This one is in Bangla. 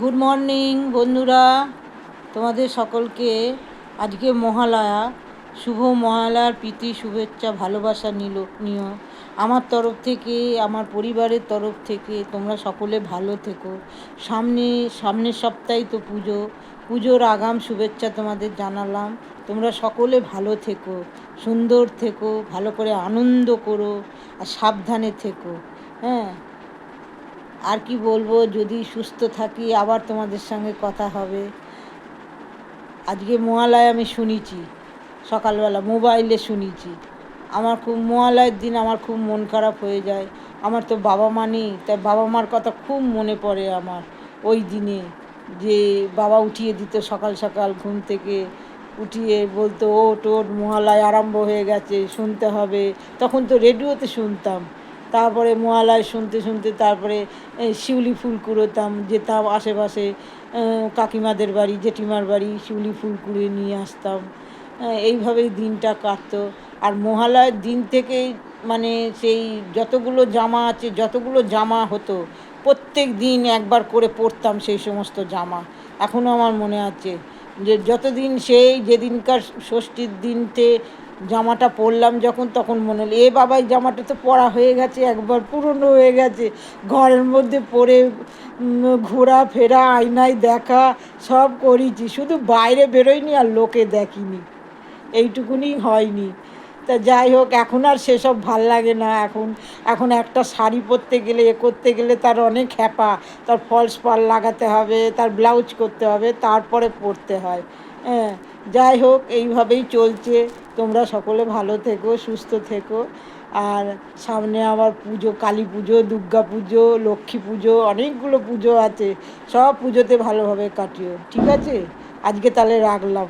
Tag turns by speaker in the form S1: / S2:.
S1: গুড মর্নিং বন্ধুরা। তোমাদের সকলকে আজকে মহালয়া। শুভ মহালয়ার প্রীতি, শুভেচ্ছা, ভালোবাসা নিল, নিও। আমার তরফ থেকে, আমার পরিবারের তরফ থেকে তোমরা সকলে ভালো থেকো। সামনে, সামনের সপ্তাহে তো পুজো। পুজোর আগাম শুভেচ্ছা তোমাদের জানালাম। তোমরা সকলে ভালো থেকো, সুন্দর থেকো, ভালো করে আনন্দ করো আর সাবধানে থেকো। হ্যাঁ? আর কি বলব, যদি সুস্থ থাকি আবার তোমাদের সঙ্গে কথা হবে। আজকে মহালয় আমি শুনেছি, সকালবেলা মোবাইলে শুনেছি। আমার খুব, মহালয়ের দিন আমার খুব মন খারাপ হয়ে যায়। আমার তো বাবা মা নেই, তাই বাবা মার কথা খুব মনে পড়ে আমার ওই দিনে। যে বাবা উঠিয়ে দিত সকাল সকাল ঘুম থেকে, উঠিয়ে বলতো ওট ওট মহালয় আরম্ভ হয়ে গেছে, শুনতে হবে। তখন তো রেডিওতে শুনতাম। তারপরে মহালয় শুনতে শুনতে তারপরে শিউলি ফুল কুড়োতাম, যেতাম আশেপাশে কাকিমাদের বাড়ি, জেঠিমার বাড়ি, শিউলি ফুল কুড়িয়ে নিয়ে আসতাম। এইভাবেই দিনটা কাটতো। আর মহালয়ের দিন থেকেই মানে সেই যতগুলো জামা আছে, যতগুলো জামা হতো, প্রত্যেক দিন একবার করে পরতাম সেই সমস্ত জামা। এখনও আমার মনে আছে যে, যতদিন সেই, যেদিনকার ষষ্ঠীর দিনতে জামাটা পরলাম যখন, তখন মনে হলো, এ বাবা এই জামাটা তো পরা হয়ে গেছে, একবার পুরনো হয়ে গেছে। ঘরের মধ্যে পরে ঘোরা, ফেরা, আয়নায় দেখা, সব করেছি। শুধু বাইরে বেরোয়নি আর লোকে দেখিনি। এইটুকুনি হয়নি। তা যাই হোক, এখন আর সেসব ভালো লাগে না। এখন এখন একটা শাড়ি পরতে গেলে, এ করতে গেলে তার অনেক হ্যাপা তার ফলস পাল লাগাতে হবে, তার ব্লাউজ করতে হবে, তারপরে পরতে হয়। হ্যাঁ যাই হোক, এইভাবেই চলছে। তোমরা সকলে ভালো থেকো, সুস্থ থেকো। আর সামনে আবার পুজো, কালী পুজো, দুর্গা পুজো, লক্ষ্মী পুজো, অনেকগুলো পুজো আছে। সব পুজোতে ভালোভাবে কাটিও, ঠিক আছে? আজকে তাহলে রাখলাম।